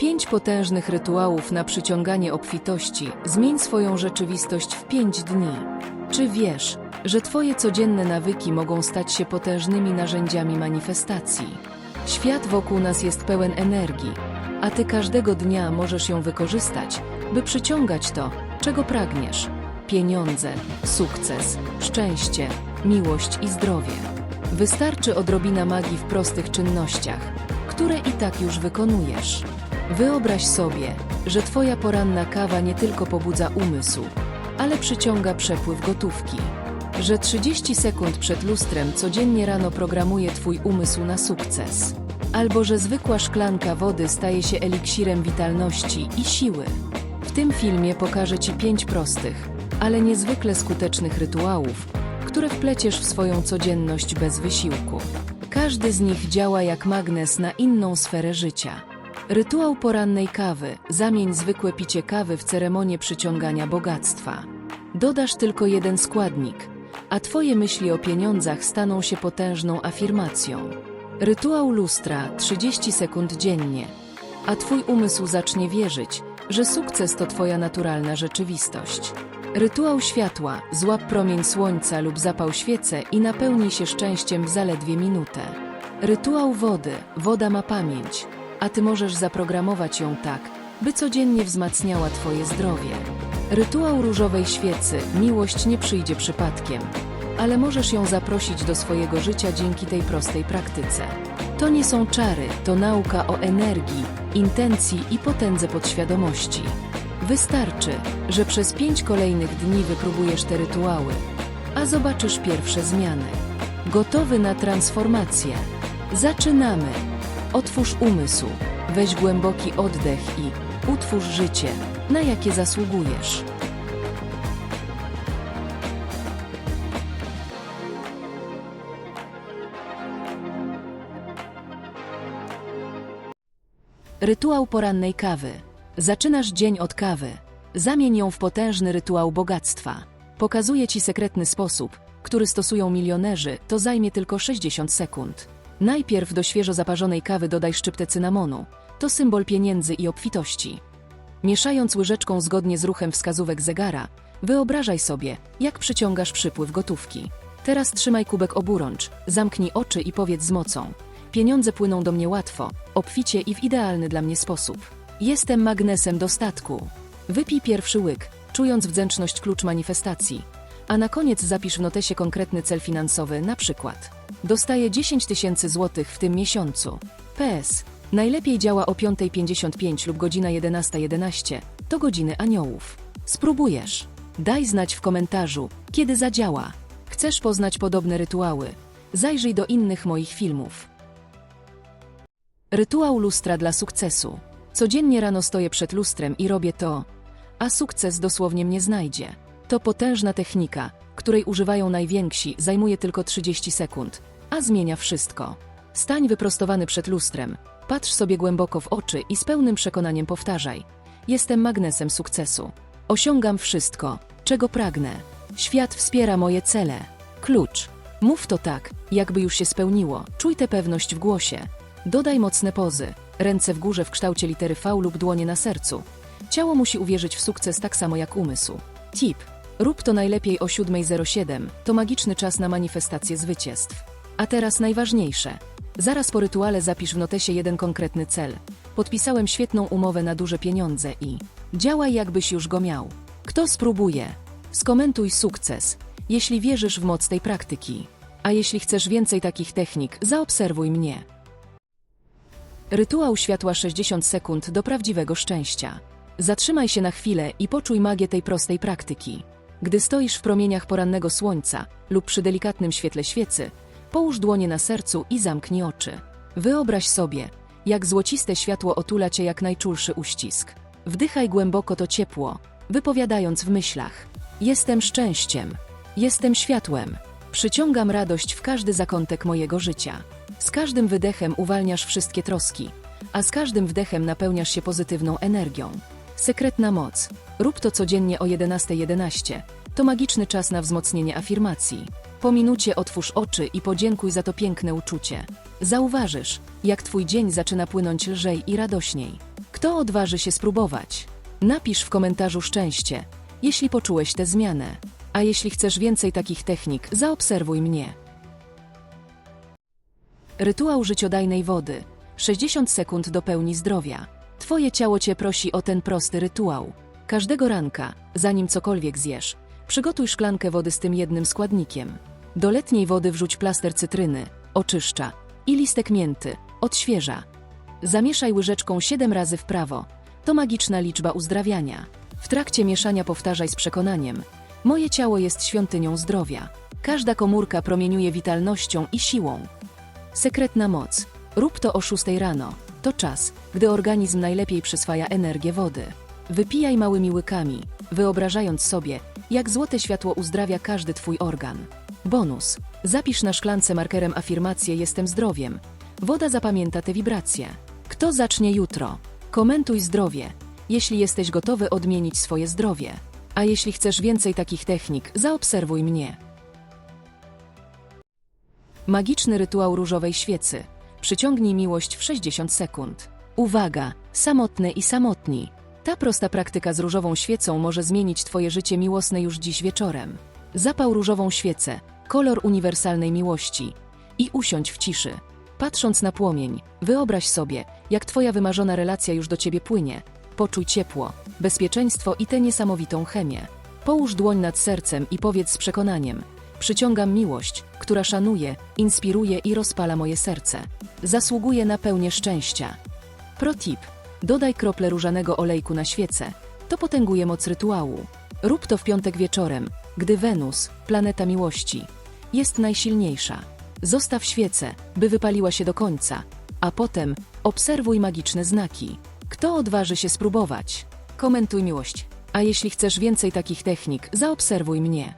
Pięć potężnych rytuałów na przyciąganie obfitości. Zmień swoją rzeczywistość w pięć dni. Czy wiesz, że Twoje codzienne nawyki mogą stać się potężnymi narzędziami manifestacji? Świat wokół nas jest pełen energii, a Ty każdego dnia możesz ją wykorzystać, by przyciągać to, czego pragniesz. Pieniądze, sukces, szczęście, miłość i zdrowie. Wystarczy odrobina magii w prostych czynnościach, które i tak już wykonujesz. Wyobraź sobie, że Twoja poranna kawa nie tylko pobudza umysł, ale przyciąga przepływ gotówki. Że 30 sekund przed lustrem codziennie rano programuje Twój umysł na sukces. Albo że zwykła szklanka wody staje się eliksirem witalności i siły. W tym filmie pokażę Ci pięć prostych, ale niezwykle skutecznych rytuałów, które wpleciesz w swoją codzienność bez wysiłku. Każdy z nich działa jak magnes na inną sferę życia. Rytuał porannej kawy. Zamień zwykłe picie kawy w ceremonię przyciągania bogactwa. Dodasz tylko jeden składnik, a Twoje myśli o pieniądzach staną się potężną afirmacją. Rytuał lustra 30 sekund dziennie, a Twój umysł zacznie wierzyć, że sukces to Twoja naturalna rzeczywistość. Rytuał światła złap promień słońca lub zapał świecę i napełnij się szczęściem w zaledwie minutę. Rytuał wody woda ma pamięć, a Ty możesz zaprogramować ją tak, by codziennie wzmacniała Twoje zdrowie. Rytuał różowej świecy miłość nie przyjdzie przypadkiem, ale możesz ją zaprosić do swojego życia dzięki tej prostej praktyce. To nie są czary, to nauka o energii, intencji i potędze podświadomości. Wystarczy, że przez pięć kolejnych dni wypróbujesz te rytuały, a zobaczysz pierwsze zmiany. Gotowy na transformację. Zaczynamy. Otwórz umysł, weź głęboki oddech i utwórz życie, na jakie zasługujesz. Rytuał porannej kawy. Zaczynasz dzień od kawy. Zamień ją w potężny rytuał bogactwa. Pokazuję Ci sekretny sposób, który stosują milionerzy, to zajmie tylko 60 sekund. Najpierw do świeżo zaparzonej kawy dodaj szczyptę cynamonu. To symbol pieniędzy i obfitości. Mieszając łyżeczką zgodnie z ruchem wskazówek zegara, wyobrażaj sobie, jak przyciągasz przypływ gotówki. Teraz trzymaj kubek oburącz, zamknij oczy i powiedz z mocą. Pieniądze płyną do mnie łatwo, obficie i w idealny dla mnie sposób. Jestem magnesem dostatku. Wypij pierwszy łyk, czując wdzięczność klucz manifestacji. A na koniec zapisz w notesie konkretny cel finansowy, na przykład. Dostaję 10 tysięcy złotych w tym miesiącu. PS. Najlepiej działa o 5.55 lub godzina 11.11. To godziny aniołów. Spróbujesz. Daj znać w komentarzu, kiedy zadziała. Chcesz poznać podobne rytuały? Zajrzyj do innych moich filmów. Rytuał lustra dla sukcesu. Codziennie rano stoję przed lustrem i robię to, a sukces dosłownie mnie znajdzie. To potężna technika, której używają najwięksi, zajmuje tylko 30 sekund, a zmienia wszystko. Stań wyprostowany przed lustrem, patrz sobie głęboko w oczy i z pełnym przekonaniem powtarzaj: Jestem magnesem sukcesu. Osiągam wszystko, czego pragnę. Świat wspiera moje cele. Klucz. Mów to tak, jakby już się spełniło. Czuj tę pewność w głosie. Dodaj mocne pozy. Ręce w górze w kształcie litery V lub dłonie na sercu. Ciało musi uwierzyć w sukces tak samo jak umysł. Tip. Rób to najlepiej o 7.07. To magiczny czas na manifestację zwycięstw. A teraz najważniejsze. Zaraz po rytuale zapisz w notesie jeden konkretny cel. Podpisałem świetną umowę na duże pieniądze i działaj jakbyś już go miał. Kto spróbuje? Skomentuj sukces, jeśli wierzysz w moc tej praktyki. A jeśli chcesz więcej takich technik, zaobserwuj mnie. Rytuał światła 60 sekund do prawdziwego szczęścia. Zatrzymaj się na chwilę i poczuj magię tej prostej praktyki. Gdy stoisz w promieniach porannego słońca lub przy delikatnym świetle świecy, połóż dłonie na sercu i zamknij oczy. Wyobraź sobie, jak złociste światło otula cię jak najczulszy uścisk. Wdychaj głęboko to ciepło, wypowiadając w myślach: Jestem szczęściem, jestem światłem, przyciągam radość w każdy zakątek mojego życia. Z każdym wydechem uwalniasz wszystkie troski, a z każdym wdechem napełniasz się pozytywną energią. Sekretna moc. Rób to codziennie o 11.11. To magiczny czas na wzmocnienie afirmacji. Po minucie otwórz oczy i podziękuj za to piękne uczucie. Zauważysz, jak twój dzień zaczyna płynąć lżej i radośniej. Kto odważy się spróbować? Napisz w komentarzu szczęście, jeśli poczułeś tę zmianę. A jeśli chcesz więcej takich technik, zaobserwuj mnie. Rytuał życiodajnej wody. 60 sekund do pełni zdrowia. Twoje ciało cię prosi o ten prosty rytuał. Każdego ranka, zanim cokolwiek zjesz, przygotuj szklankę wody z tym jednym składnikiem. Do letniej wody wrzuć plaster cytryny, oczyszcza i listek mięty, odświeża. Zamieszaj łyżeczką 7 razy w prawo. To magiczna liczba uzdrawiania. W trakcie mieszania powtarzaj z przekonaniem: Moje ciało jest świątynią zdrowia. Każda komórka promieniuje witalnością i siłą. Sekretna moc. Rób to o 6 rano. To czas, gdy organizm najlepiej przyswaja energię wody. Wypijaj małymi łykami, wyobrażając sobie, jak złote światło uzdrawia każdy Twój organ. Bonus. Zapisz na szklance markerem afirmację Jestem zdrowiem. Woda zapamięta te wibracje. Kto zacznie jutro? Komentuj zdrowie, jeśli jesteś gotowy odmienić swoje zdrowie. A jeśli chcesz więcej takich technik, zaobserwuj mnie. Magiczny rytuał różowej świecy. Przyciągnij miłość w 60 sekund. Uwaga, samotny i samotni. Ta prosta praktyka z różową świecą może zmienić Twoje życie miłosne już dziś wieczorem. Zapał różową świecę, kolor uniwersalnej miłości. I usiądź w ciszy. Patrząc na płomień, wyobraź sobie, jak Twoja wymarzona relacja już do Ciebie płynie. Poczuj ciepło, bezpieczeństwo i tę niesamowitą chemię. Połóż dłoń nad sercem i powiedz z przekonaniem: Przyciągam miłość, która szanuje, inspiruje i rozpala moje serce. Zasługuje na pełnię szczęścia. Pro tip: dodaj krople różanego olejku na świecę. To potęguje moc rytuału. Rób to w piątek wieczorem, gdy Wenus, planeta miłości, jest najsilniejsza. Zostaw świecę, by wypaliła się do końca, a potem obserwuj magiczne znaki. Kto odważy się spróbować? Komentuj miłość. A jeśli chcesz więcej takich technik, zaobserwuj mnie.